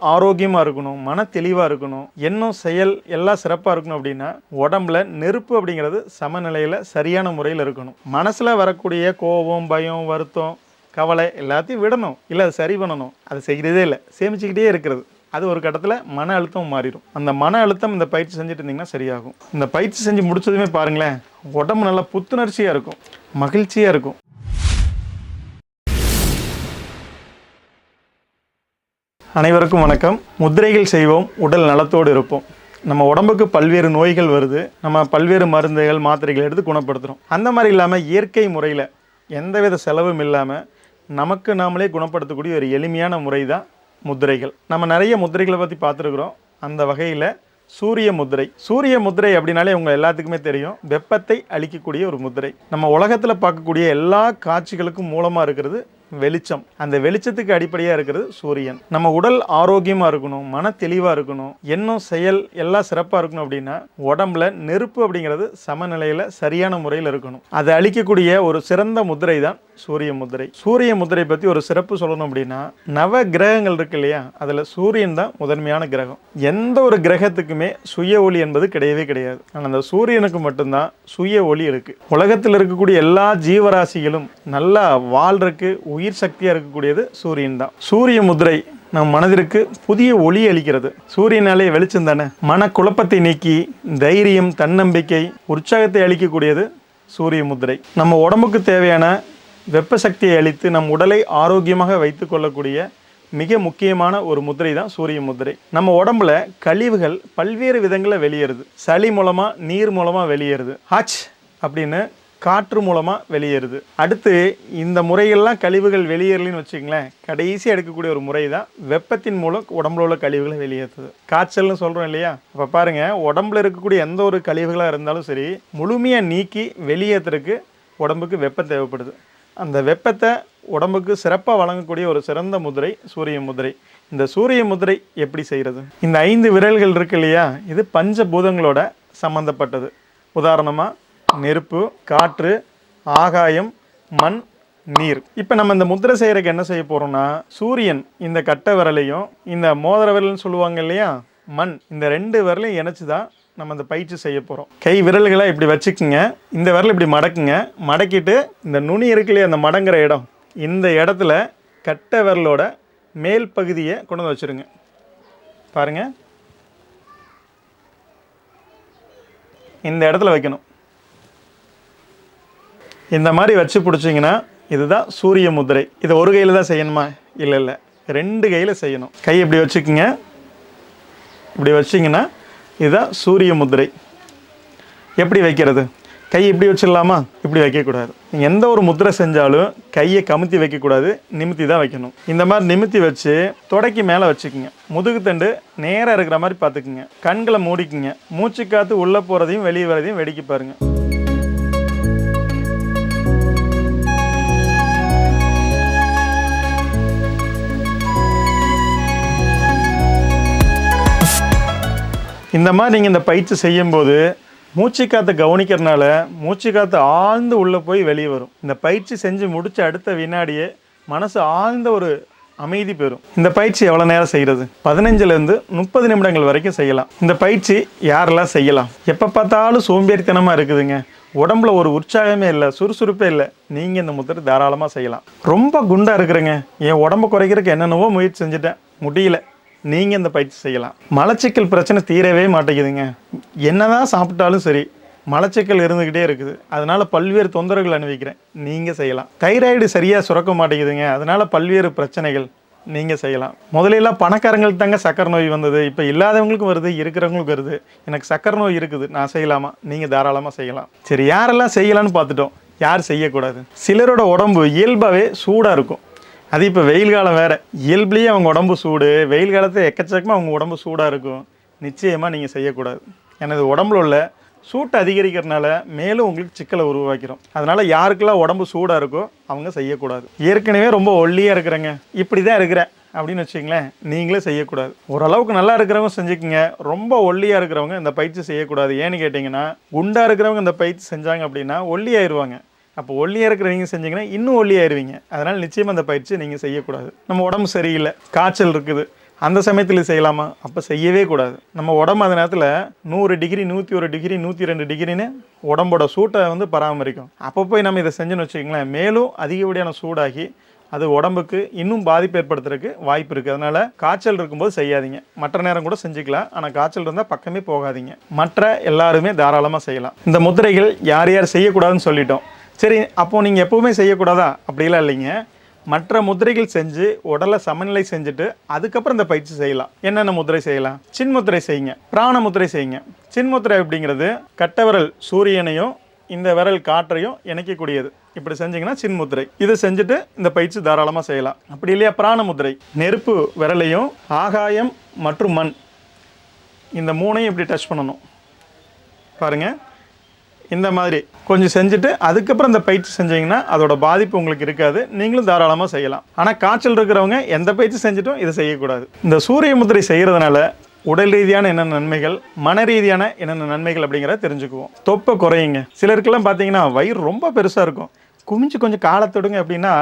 ஆரோக்கியமாக இருக்கணும் மன தெளிவாக இருக்கணும் எண்ணம் செயல் எல்லாம் சிறப்பாக இருக்கணும் அப்படின்னா உடம்புல நெருப்பு அப்படிங்கிறது சமநிலையில் சரியான முறையில் இருக்கணும். மனசில் வரக்கூடிய கோபம் பயம் வருத்தம் கவலை எல்லாத்தையும் விடணும். இல்லை அதை சரி பண்ணணும். அதை செய்கிறதே இல்லை. சேமிச்சுக்கிட்டே இருக்கிறது. அது ஒரு கட்டத்தில் மன அழுத்தம் மாறிடும். அந்த மன அழுத்தம் இந்த பயிற்சி செஞ்சுட்டு இருந்தீங்கன்னா சரியாகும். இந்த பயிற்சி செஞ்சு முடிச்சதுமே பாருங்களேன் உடம்பு நல்லா புத்துணர்ச்சியாக இருக்கும். மகிழ்ச்சியாக இருக்கும். அனைவருக்கும் வணக்கம். முத்திரைகள் செய்வோம் உடல் நலத்தோடு இருப்போம். நம்ம உடம்புக்கு பல்வேறு நோய்கள் வருது. நம்ம பல்வேறு மருந்துகள் மாத்திரைகள் எடுத்து குணப்படுத்துகிறோம் அந்த மாதிரி இல்லாமல் இயற்கை முறையில் எந்தவித செலவும் இல்லாமல் நமக்கு நாமளே குணப்படுத்தக்கூடிய ஒரு எளிமையான முறை தான் முத்திரைகள். நம்ம நிறைய முத்திரைகளை பற்றி பார்த்துருக்குறோம். அந்த வகையில் சூரிய முதிரை சூரிய முதிரை அப்படின்னாலே உங்கள் எல்லாத்துக்குமே தெரியும். வெப்பத்தை அளிக்கக்கூடிய ஒரு முத்திரை. நம்ம உலகத்தில் பார்க்கக்கூடிய எல்லா காட்சிகளுக்கும் மூலமாக இருக்கிறது வெளிச்சம். அந்த வெளிச்சத்துக்கு அடிப்படையாக இருக்கிறது சூரியன். நம்ம உடல் ஆரோக்கியமாக இருக்கணும் மன தெளிவாக இருக்கணும் எண்ணம் செயல் எல்லாம் சிறப்பாக இருக்கணும் அப்படின்னா உடம்புல நெருப்பு அப்படிங்கிறது சமநிலையில் சரியான முறையில் இருக்கணும். அதை அழிக்கக்கூடிய ஒரு சிறந்த முதிரை தான் சூரிய முதிரை. சூரிய முதிரை பற்றி ஒரு சிறப்பு சொல்லணும் அப்படின்னா நவ கிரகங்கள் இருக்கு இல்லையா? அதில் சூரியன் தான் முதன்மையான கிரகம். எந்த ஒரு கிரகத்துக்குமே சுய ஒளி என்பது கிடையவே கிடையாது. ஆனால் அந்த சூரியனுக்கு மட்டும்தான் சுய ஒளி இருக்குது உலகத்தில் இருக்கக்கூடிய எல்லா ஜீவராசிகளும் நல்லா வாழ்றதுக்கு உயிர் சக்தியாக இருக்கக்கூடியது சூரியன் தான். சூரிய முதிரை நம் மனதிற்கு புதிய ஒளி அளிக்கிறது. சூரியனாலே வெளிச்சம் தானே? மன குழப்பத்தை நீக்கி தைரியம் தன்னம்பிக்கை உற்சாகத்தை அளிக்கக்கூடியது சூரிய முதிரை. நம்ம உடம்புக்கு தேவையான வெப்ப சக்தியை அளித்து நம் உடலை ஆரோக்கியமாக வைத்து கொள்ளக்கூடிய மிக முக்கியமான ஒரு முதிரை தான் சூரிய முதிரை. நம்ம உடம்புல கழிவுகள் பல்வேறு விதங்களில் வெளியேறுது. சளி மூலமாக நீர் மூலமாக வெளியேறுது. ஹச்! அப்படின்னு காற்று மூலமாக வெளியேறுது. அடுத்து இந்த முறையெல்லாம் கழிவுகள் வெளியேறலின்னு வச்சுங்களேன் கடைசி எடுக்கக்கூடிய ஒரு முறை தான் வெப்பத்தின் மூலம் உடம்புல உள்ள கழிவுகளை வெளியேற்றுது. காய்ச்சல்னு சொல்கிறோம் இல்லையா? அப்போ பாருங்கள் உடம்புல இருக்கக்கூடிய எந்த ஒரு கழிவுகளாக இருந்தாலும் சரி முழுமையாக நீக்கி வெளியேற்றுறதுக்கு உடம்புக்கு வெப்பம் தேவைப்படுது. அந்த வெப்பத்தை உடம்புக்கு சிறப்பாக வழங்கக்கூடிய ஒரு சிறந்த முதிரை சூரிய முதிரை. இந்த சூரிய முதிரை எப்படி செய்கிறது இந்த ஐந்து விரல்கள் இருக்கு இல்லையா? இது பஞ்சபூதங்களோட சம்மந்தப்பட்டது உதாரணமாக நெருப்பு காற்று ஆகாயம் மண் நீர். இப்போ நம்ம இந்த முத்திரை செய்கிறதுக்கு என்ன செய்ய போகிறோம்னா சூரியன் இந்த கட்டை விரலையும் இந்த மோதிர விரல்னு சொல்லுவாங்க இல்லையா? மண். இந்த ரெண்டு விரலையும் இணைச்சி தான் நம்ம இந்த பயிற்சி செய்ய போகிறோம் கை விரல்களை இப்படி வச்சுக்குங்க. இந்த விரல் இப்படி மடக்குங்க. மடக்கிட்டு இந்த நுனி இருக்குல்லையே அந்த மடங்குற இடம். இந்த இடத்துல கட்டை விரலோட மேல் பகுதியை கொண்டு வந்து வச்சுருங்க. பாருங்க. இந்த இடத்துல வைக்கணும். இந்த மாதிரி வச்சு பிடிச்சிங்கன்னா இதுதான் சூரிய முதிரை. இதை ஒரு கையில் தான் செய்யணுமா? இல்லை இல்லை. ரெண்டு கையில் செய்யணும். கை இப்படி வச்சுக்கோங்க. இப்படி வச்சிங்கன்னா இதுதான் சூரிய முத்திரை எப்படி வைக்கிறது? கை இப்படி வச்சிடலாமா? இப்படி வைக்கக்கூடாது. நீங்கள் எந்த ஒரு முத்திரை செஞ்சாலும் கையை கமுத்தி வைக்கக்கூடாது. நிமித்தி தான் வைக்கணும். இந்த மாதிரி நிமித்தி வச்சு தொடக்கி மேலே வச்சுக்கோங்க. முதுகு தண்டு நேராக இருக்கிற மாதிரி பார்த்துக்குங்க. கண்களை மூடிக்குங்க. மூச்சு காற்று உள்ளே போகிறதையும் வெளியே வரதையும் வெடிக்க பாருங்கள் இந்த மாதிரி நீங்கள் இந்த பயிற்சி செய்யும்போது மூச்சு காற்றை கவனிக்கிறனால மூச்சு காற்று ஆழ்ந்து உள்ளே போய் வெளியே வரும். இந்த பயிற்சி செஞ்சு முடித்த அடுத்த வினாடியே மனசு ஆழ்ந்த ஒரு அமைதி பெறும். இந்த பயிற்சி எவ்வளோ நேரம் செய்கிறது பதினஞ்சுலேருந்து முப்பது நிமிடங்கள் வரைக்கும் செய்யலாம். இந்த பயிற்சி யாரெல்லாம் செய்யலாம்? எப்போ பார்த்தாலும் சோம்பேறித்தனமாக இருக்குதுங்க. உடம்புல ஒரு உற்சாகமே இல்லை சுறுசுறுப்பே இல்லை. நீங்கள் இந்த முத்திரை தாராளமாக செய்யலாம். ரொம்ப குண்டாக இருக்கிறேங்க. என் உடம்பை குறைக்கிறதுக்கு என்னென்னவோ முயற்சி செஞ்சுட்டேன். முடியல. நீங்கள் இந்த பயிற்சி செய்யலாம். மலச்சிக்கல் பிரச்சனை தீரவே மாட்டேங்குதுங்க. என்னதான் சாப்பிட்டாலும் சரி மலச்சிக்கல் இருந்துக்கிட்டே இருக்குது. அதனால் பல்வேறு தொந்தரவுகள் அனுபவிக்கிறேன். நீங்கள் செய்யலாம். தைராய்டு சரியாக சுரக்க மாட்டேங்குதுங்க. அதனால் பல்வேறு பிரச்சனைகள் நீங்கள் செய்யலாம். முதலையெல்லாம் பணக்காரங்களுக்கு தாங்க சக்கரை நோய் வந்தது. இப்போ இல்லாதவங்களுக்கும் வருது இருக்கிறவங்களுக்கும் வருது. எனக்கு சக்கரை நோய் இருக்குது. நான் செய்யலாமா? நீங்கள் தாராளமாக செய்யலாம். சரி யாரெல்லாம் செய்யலாம்னு பார்த்துட்டோம் யார் செய்யக்கூடாது? சிலரோட உடம்பு இயல்பாகவே சூடாக இருக்கும். அது இப்போ வெயில் காலம் வேறு. இயல்புலேயே அவங்க உடம்பு சூடு. வெயில் காலத்தில் எக்கச்சக்கமாக அவங்க உடம்பு சூடாக இருக்கும். நிச்சயமாக நீங்கள் செய்யக்கூடாது. எனது உடம்புல உள்ள சூட்டை அதிகரிக்கிறதுனால மேலும் உங்களுக்கு சிக்கலை உருவாக்கிறோம் அதனால் யாருக்கெல்லாம் உடம்பு சூடாக இருக்கோ அவங்க செய்யக்கூடாது. ஏற்கனவே ரொம்ப ஒல்லியாக இருக்கிறேங்க. இப்படி தான் இருக்கிறேன். அப்படின்னு வச்சிங்களேன் நீங்களே செய்யக்கூடாது. ஓரளவுக்கு நல்லா இருக்கிறவங்க செஞ்சுக்கோங்க. ரொம்ப ஒல்லியாக இருக்கிறவங்க இந்த பயிற்சி செய்யக்கூடாது. ஏன்னு கேட்டிங்கன்னா குண்டாக இருக்கிறவங்க இந்த பயிற்சி செஞ்சாங்க அப்படின்னா ஒல்லி ஆயிடுவாங்க அப்போ ஒல்லியாக நீங்கள் செஞ்சீங்கன்னா இன்னும் ஒல்லியாயிருவீங்க. அதனால் நிச்சயமாக அந்த பயிற்சி நீங்கள் செய்யக்கூடாது. நம்ம உடம்பு சரியில்லை காய்ச்சல் இருக்குது அந்த சமயத்தில் செய்யலாமா? அப்போ செய்யவே கூடாது. நம்ம உடம்பு அந்த நேரத்தில் நூறு டிகிரி நூற்றி ஒரு டிகிரி நூற்றி ரெண்டு டிகிரின்னு உடம்போட சூட்டை வந்து பராமரிக்கும். அப்போ போய் நம்ம இதை செஞ்சோன்னு வச்சுக்கோங்களேன் மேலும் அதிகப்படியான சூடாகி அது உடம்புக்கு இன்னும் பாதிப்பு ஏற்படுத்துறதுக்கு வாய்ப்பு இருக்குது அதனால் காய்ச்சல் இருக்கும்போது செய்யாதீங்க. மற்ற நேரம் கூட செஞ்சுக்கலாம். ஆனால் காய்ச்சல் இருந்தால் பக்கமே போகாதீங்க. மற்ற எல்லாருமே தாராளமாக செய்யலாம். இந்த முத்திரைகள் யார் யார் செய்யக்கூடாதுன்னு சொல்லிட்டோம். சரி அப்போது நீங்கள் எப்போவுமே செய்யக்கூடாதா? அப்படிலாம் இல்லைங்க. மற்ற முத்திரைகள் செஞ்சு உடலை சமநிலை செஞ்சுட்டு அதுக்கப்புறம் இந்த பயிற்சி செய்யலாம். என்னென்ன முதிரை செய்யலாம்? சின்முத்திரை செய்யுங்க. பிராண முத்திரை செய்யுங்க. சின்முத்திரை அப்படிங்கிறது கட்டவரல் சூரியனையும் இந்த விரல் காற்றையும் இணைக்கக்கூடியது. இப்படி செஞ்சீங்கன்னா சின்முத்திரை இதை செஞ்சுட்டு இந்த பயிற்சி தாராளமாக செய்யலாம். அப்படி இல்லையா? பிராண முத்திரை. நெருப்பு விரலையும் ஆகாயம் மற்றும் மண். இந்த மூணையும் இப்படி டச் பண்ணணும். பாருங்கள் இந்த மாதிரி கொஞ்சம் செஞ்சுட்டு அதுக்கப்புறம் இந்த பயிற்சி செஞ்சீங்கன்னா அதோட பாதிப்பு உங்களுக்கு இருக்காது. நீங்களும் தாராளமாக செய்யலாம். ஆனால் காய்ச்சல் இருக்கிறவங்க எந்த பயிற்சி செஞ்சுட்டும் இதை செய்யக்கூடாது. இந்த சூரிய முத்திரை செய்கிறதுனால உடல் ரீதியான என்னென்ன நன்மைகள் மன ரீதியான என்னென்ன நன்மைகள் அப்படிங்கிறத தெரிஞ்சுக்குவோம். தொப்பை குறையுங்க. சிலருக்கெல்லாம் பார்த்தீங்கன்னா வயிறு ரொம்ப பெருசாக இருக்கும். குமிஞ்சு கொஞ்சம் காலை தொடுங்க அப்படின்னா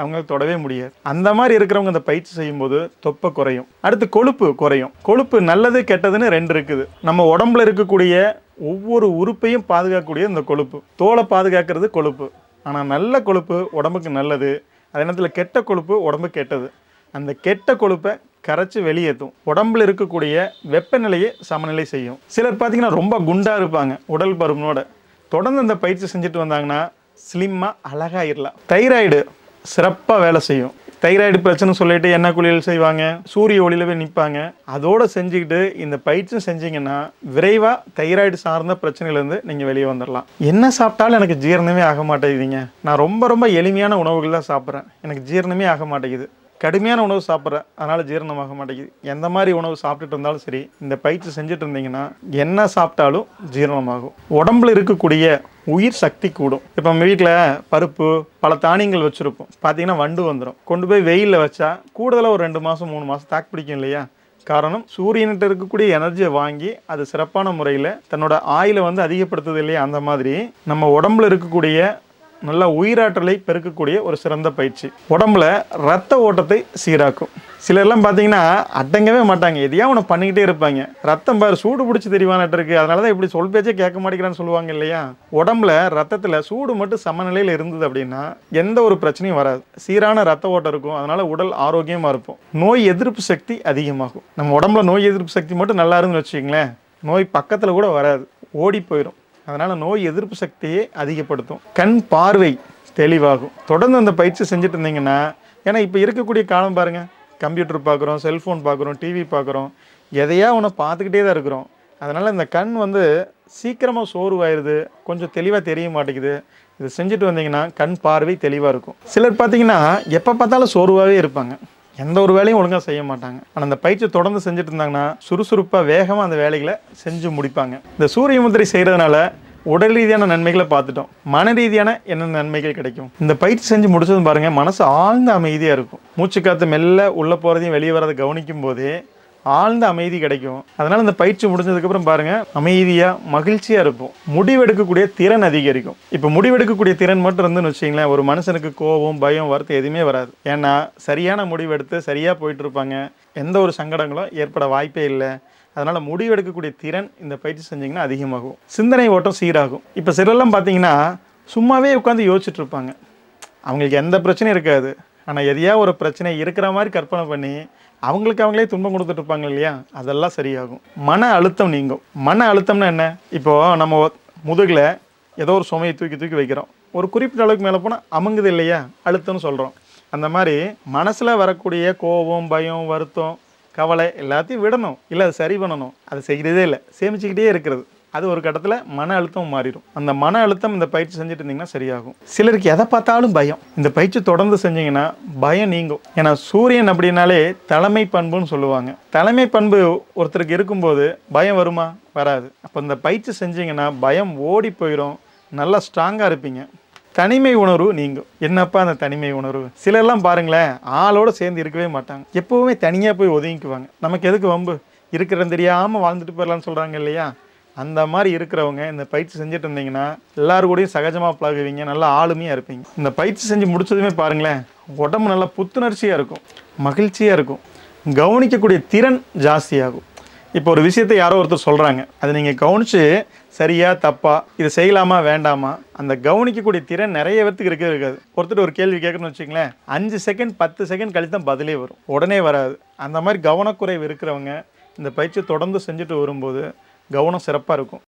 அவங்களுக்கு தொடவே முடியாது. அந்த மாதிரி இருக்கிறவங்க இந்த பயிற்சி செய்யும்போது தொப்பை குறையும். அடுத்து கொழுப்பு குறையும். கொழுப்பு நல்லது கெட்டதுன்னு ரெண்டு இருக்குது. நம்ம உடம்புல இருக்கக்கூடிய ஒவ்வொரு உறுப்பையும் பாதுகாக்கக்கூடிய இந்த கொழுப்பு. தோலை பாதுகாக்கிறது கொழுப்பு. ஆனால் நல்ல கொழுப்பு உடம்புக்கு நல்லது. அதே நேரத்தில் கெட்ட கொழுப்பு உடம்பு கெட்டது. அந்த கெட்ட கொழுப்பை கரைச்சி வெளியேற்றும். உடம்புல இருக்கக்கூடிய வெப்பநிலையை சமநிலை செய்யும். சிலர் பார்த்திங்கன்னா ரொம்ப குண்டாக இருப்பாங்க உடல் பருமனோட. தொடர்ந்து அந்த பயிற்சி செஞ்சுட்டு வந்தாங்கன்னா ஸ்லிம்மாக அழகாயிடலாம் தைராய்டு சிறப்பாக வேலை செய்யும். தைராய்டு பிரச்சனை சொல்லிட்டு என்ன குளியல் செய்வாங்க சூரிய ஒளியில போய் நிற்பாங்க அதோட செஞ்சுக்கிட்டு இந்த பயிற்சி செஞ்சீங்கன்னா விரைவாக தைராய்டு சார்ந்த பிரச்சனையிலேருந்து நீங்கள் வெளியே வந்துடலாம் என்ன சாப்பிட்டாலும் எனக்கு ஜீரணமே ஆக மாட்டேங்குதுங்க. நான் ரொம்ப ரொம்ப எளிமையான உணவுகள் தான் சாப்பிட்றேன். எனக்கு ஜீரணமே ஆக மாட்டேங்குது. கடுமையான உணவு சாப்பிட்றேன் அதனால் ஜீரணமாக மாட்டேங்குது. எந்த மாதிரி உணவு சாப்பிட்டுட்டு இருந்தாலும் சரி இந்த பயிற்சி செஞ்சுட்டு இருந்தீங்கன்னா என்ன சாப்பிட்டாலும் ஜீரணமாகும். உடம்புல இருக்கக்கூடிய உயிர் சக்தி கூடும். இப்போ நம்ம வீட்டில் பருப்பு பல தானியங்கள் வச்சுருப்போம். பார்த்தீங்கன்னா வண்டு வந்துடும் கொண்டு போய் வெயிலில் வச்சா கூடுதலாக ஒரு ரெண்டு மாதம் மூணு மாதம் தாக்கு பிடிக்கும் இல்லையா? காரணம் சூரியன்கிட்ட இருக்கக்கூடிய எனர்ஜியை வாங்கி அது சிறப்பான முறையில் தன்னோட ஆயிலை வந்து அதிகப்படுத்துது இல்லையா? அந்த மாதிரி நம்ம உடம்புல இருக்கக்கூடிய நல்ல உயிராற்றலை பெருக்கக்கூடிய ஒரு சிறந்த பயிற்சி. உடம்புல ரத்த ஓட்டத்தை சீராக்கும். சிலர்லாம் பார்த்தீங்கன்னா அடங்கவே மாட்டாங்க. எதையா ஒன்று பண்ணிக்கிட்டே இருப்பாங்க. ரத்தம் பாரு சூடு பிடிச்சி தெரிவானாட்டு இருக்கு. அதனால தான் இப்படி சொல் பேச்சே கேட்க மாட்டேங்கிறான்னு சொல்லுவாங்க இல்லையா? உடம்புல ரத்தத்தில் சூடு மட்டும் சமநிலையில் இருந்தது அப்படின்னா எந்த ஒரு பிரச்சனையும் வராது. சீரான ரத்த ஓட்டம் இருக்கும். அதனால உடல் ஆரோக்கியமாக இருப்போம். நோய் எதிர்ப்பு சக்தி அதிகமாகும். நம்ம உடம்புல நோய் எதிர்ப்பு சக்தி மட்டும் நல்லா இருந்துன்னு வச்சுக்கங்களேன். நோய் பக்கத்தில் கூட வராது. ஓடி போயிடும் அதனால் நோய் எதிர்ப்பு சக்தியை அதிகப்படுத்தும். கண் பார்வை தெளிவாகும். தொடர்ந்து அந்த பயிற்சி செஞ்சுட்டு இருந்தீங்கன்னா ஏன்னா இப்போ இருக்கக்கூடிய காலம் பாருங்கள் கம்ப்யூட்டர் பார்க்குறோம் செல்ஃபோன் பார்க்குறோம் டிவி பார்க்குறோம் எதையா ஒன்று பார்த்துக்கிட்டே தான் இருக்கிறோம். அதனால் இந்த கண் வந்து சீக்கிரமாக சோர்வாயிருது. கொஞ்சம் தெளிவாக தெரிய மாட்டேங்குது. இது செஞ்சுட்டு வந்தீங்கன்னா கண் பார்வை தெளிவாக இருக்கும். சிலர் பார்த்தீங்கன்னா எப்போ பார்த்தாலும் சோர்வாகவே இருப்பாங்க. எந்த ஒரு வேலையும் ஒழுங்காக செய்ய மாட்டாங்க. ஆனால் அந்த பயிற்சி தொடர்ந்து செஞ்சுட்டு இருந்தாங்கன்னா சுறுசுறுப்பாக வேகமாக அந்த வேலைகளை செஞ்சு முடிப்பாங்க. இந்த சூரிய முதிரை செய்கிறதுனால உடல் ரீதியான நன்மைகளை பார்த்துட்டோம். மன ரீதியான என்ன நன்மைகள் கிடைக்கும்? இந்த பயிற்சி செஞ்சு முடிச்சதும் பாருங்கள் மனசு ஆழ்ந்த அமைதியாக இருக்கும். மூச்சு காற்று மெல்ல உள்ளே போகிறதையும் வெளியே வரதை கவனிக்கும் போதே ஆழ்ந்த அமைதி கிடைக்கும். அதனால் இந்த பயிற்சி முடிஞ்சதுக்கப்புறம் பாருங்கள் அமைதியாக மகிழ்ச்சியாக இருப்போம். முடிவெடுக்கக்கூடிய திறன் அதிகரிக்கும். இப்போ முடிவெடுக்கக்கூடிய திறன் மட்டும் இருந்துன்னு வச்சிங்களேன் ஒரு மனுஷனுக்கு கோபம் பயம் வருத்தம் எதுவுமே வராது. ஏன்னா சரியான முடிவெடுத்து சரியாக போயிட்டு இருப்பாங்க. எந்த ஒரு சங்கடங்களும் ஏற்பட வாய்ப்பே இல்லை. அதனால் முடிவெடுக்கக்கூடிய திறன் இந்த பயிற்சி செஞ்சிங்கன்னா அதிகமாகும். சிந்தனை ஓட்டம் சீராகும். இப்போ சிலர்லாம் பார்த்தீங்கன்னா சும்மாவே உட்காந்து யோசிச்சுட்டு இருப்பாங்க. அவங்களுக்கு எந்த பிரச்சனையும் இருக்காது. ஆனால் எதையா ஒரு பிரச்சனை இருக்கிற மாதிரி கற்பனை பண்ணி அவங்களுக்கு அவங்களே துன்பம் கொடுத்துட்டு இருப்பாங்க இல்லையா? அதெல்லாம் சரியாகும். மன அழுத்தம் நீங்கும். மன அழுத்தம்னா என்ன? இப்போ நம்ம முதுகில் ஏதோ ஒரு சுமையை தூக்கி தூக்கி வைக்கிறோம். ஒரு குறிப்பிட்ட அளவுக்கு மேலே போனால் அமுங்குது இல்லையா? அழுத்தம்னு சொல்கிறோம் அந்த மாதிரி மனசில் வரக்கூடிய கோபம் பயம் வருத்தம் கவலை எல்லாத்தையும் விடணும். இல்லை அதை சரி பண்ணணும். அதை செய்கிறதே இல்லை. சேமிச்சுக்கிட்டே இருக்கிறது. அது ஒரு கட்டத்தில் மன அழுத்தம் மாறிடும். அந்த மன அழுத்தம் இந்த பயிற்சி செஞ்சுட்டு இருந்தீங்கன்னா சரியாகும். சிலருக்கு எதை பார்த்தாலும் பயம். இந்த பயிற்சி தொடர்ந்து செஞ்சீங்கன்னா பயம் நீங்கும். ஏன்னா சூரியன் அப்படின்னாலே தலைமை பண்புன்னு சொல்லுவாங்க. தலைமை பண்பு ஒருத்தருக்கு இருக்கும்போது பயம் வருமா? வராது. அப்போ இந்த பயிற்சி செஞ்சீங்கன்னா பயம் ஓடி போயிடும் நல்லா ஸ்ட்ராங்காக இருப்பீங்க. தனிமை உணர்வு நீங்கும். என்னப்பா அந்த தனிமை உணர்வு? சிலர்லாம் பாருங்களேன் ஆளோட சேர்ந்து இருக்கவே மாட்டாங்க. எப்போவுமே தனியாக போய் ஒதுங்கிக்குவாங்க. நமக்கு எதுக்கு வம்பு? இருக்கிறது தெரியாமல் வாழ்ந்துட்டு போயிடலாம்னு சொல்கிறாங்க இல்லையா? அந்த மாதிரி இருக்கிறவங்க இந்த பயிற்சி செஞ்சுட்டு இருந்தீங்கன்னா எல்லாரு கூடயும் சகஜமாக பழகுவீங்க நல்லா ஆளுமையாக இருப்பீங்க. இந்த பயிற்சி செஞ்சு முடிச்சதுமே பாருங்களேன் உடம்பு நல்லா புத்துணர்ச்சியாக இருக்கும் மகிழ்ச்சியாக இருக்கும் கவனிக்கக்கூடிய திறன் ஜாஸ்தியாகும். இப்போ ஒரு விஷயத்தை யாரோ ஒருத்தர் சொல்கிறாங்க அதை நீங்கள் கவனித்து சரியா தப்பா இது செய்யலாமா வேண்டாமா அந்த கவனிக்கக்கூடிய திறன் நிறைய பேர்த்துக்கு இருக்க இருக்காது. ஒருத்தர் ஒரு கேள்வி கேட்கணும்னு வச்சுங்களேன் அஞ்சு செகண்ட் பத்து செகண்ட் கழித்து தான் பதிலே வரும் உடனே வராது. அந்த மாதிரி கவனக்குறைவு இருக்கிறவங்க இந்த பயிற்சியை தொடர்ந்து செஞ்சுட்டு வரும்போது கவனம் சிறப்பாக இருக்கும்.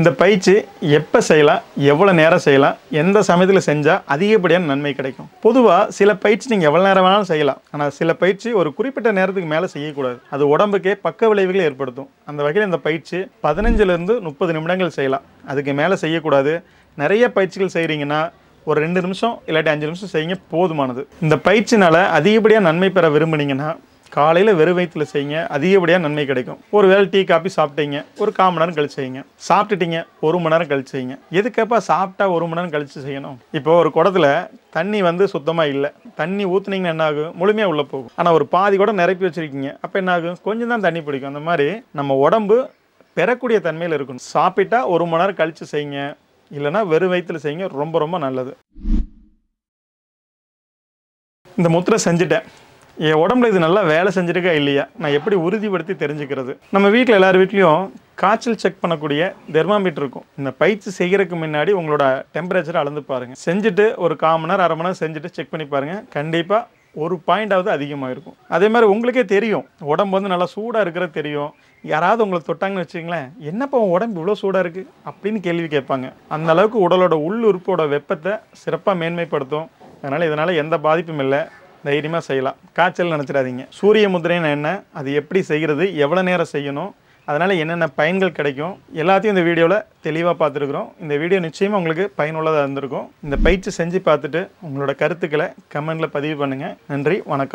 இந்த பயிற்சி எப்போ செய்யலாம் எவ்வளோ நேரம் செய்யலாம் எந்த சமயத்தில் செஞ்சால் அதிகப்படியான நன்மை கிடைக்கும். பொதுவாக சில பயிற்சி நீங்கள் எவ்வளோ நேரம் வேணாலும் செய்யலாம். ஆனால் சில பயிற்சி ஒரு குறிப்பிட்ட நேரத்துக்கு மேலே செய்யக்கூடாது. அது உடம்புக்கே பக்க விளைவுகளை ஏற்படுத்தும். அந்த வகையில் இந்த பயிற்சி பதினஞ்சுலேருந்து முப்பது நிமிடங்கள் செய்யலாம். அதுக்கு மேலே செய்யக்கூடாது. நிறைய பயிற்சிகள் செய்கிறீங்கன்னா ஒரு ரெண்டு நிமிஷம் இல்லாட்டி அஞ்சு நிமிஷம் செய்யுங்க போதுமானது. இந்த பயிற்சினால் அதிகப்படியாக நன்மை பெற விரும்புனீங்கன்னா காலையில் வெறும் வயிற்றுல செய்யுங்க. அதிகப்படியாக நன்மை கிடைக்கும். ஒரு வேளை டீ காப்பி சாப்பிட்டீங்க. ஒரு கால் மணி நேரம் கழிச்சு செய்யுங்க. சாப்பிட்டுட்டீங்க. ஒரு மணி நேரம் கழிச்சு செய்யுங்க. எதுக்கப்பா சாப்பிட்டா ஒரு மணி நேரம் கழிச்சு செய்யணும்? இப்போ ஒரு குடத்துல தண்ணி வந்து சுத்தமாக இல்லை. தண்ணி ஊற்றுனீங்கன்னா என்ன ஆகும்? முழுமையாக உள்ளே போகும். ஆனால் ஒரு பாதி கூட நிரப்பி வச்சுருக்கீங்க. அப்போ என்ன ஆகும்? கொஞ்சம் தான் தண்ணி பிடிக்கும். அந்த மாதிரி நம்ம உடம்பு பெறக்கூடிய தன்மையில் இருக்கணும். சாப்பிட்டா ஒரு மணி நேரம் கழிச்சு செய்யுங்க. இல்லைன்னா வெறும் வயிற்றுல செய்யுங்க. ரொம்ப ரொம்ப நல்லது. இந்த முத்திரை செஞ்சுட்டேன். என் உடம்புல இது நல்லா வேலை செஞ்சுருக்கா இல்லையா? நான் எப்படி உறுதிப்படுத்தி தெரிஞ்சுக்கிறது? நம்ம வீட்டில் எல்லார் வீட்லேயும் காய்ச்சல் செக் பண்ணக்கூடிய தெர்மாமீட்டர் இருக்கும். இந்த பயிற்சி செய்கிறதுக்கு முன்னாடி உங்களோட டெம்பரேச்சரை அளந்து பாருங்கள் செஞ்சுட்டு ஒரு கால் மணி நேரம் அரை மணி நேரம் செஞ்சுட்டு செக் பண்ணி பாருங்கள் கண்டிப்பாக ஒரு பாயிண்டாவது அதிகமாக இருக்கும். அதே மாதிரி உங்களுக்கே தெரியும். உடம்பு வந்து நல்லா சூடாக இருக்கிறது தெரியும். யாராவது உங்களை தொட்டாங்கன்னு வச்சுங்களேன் என்னப்பா உன் உடம்பு இவ்வளோ சூடாக இருக்குது அப்படின்னு கேள்வி கேட்பாங்க. அந்த அளவுக்கு உடலோட உள்ளுறுப்போட வெப்பத்தை சிறப்பாக மேன்மைப்படுத்தும். அதனால் இதனால் எந்த பாதிப்பும் இல்லை. தைரியமாக செய்யலாம். காய்ச்சல் நினச்சிடாதீங்க. சூரிய முதிரைன்னு என்ன? அது எப்படி செய்கிறது? எவ்வளோ நேரம் செய்யணும்? அதனால் என்னென்ன பயன்கள் கிடைக்கும்? எல்லாத்தையும் இந்த வீடியோவில் தெளிவாக பார்த்துருக்குறோம். இந்த வீடியோ நிச்சயமாக உங்களுக்கு பயனுள்ளதாக இருந்திருக்கும். இந்த பயிற்சி செஞ்சு பார்த்துட்டு உங்களோட கருத்துக்களை கமெண்டில் பதிவு பண்ணுங்கள் நன்றி வணக்கம்.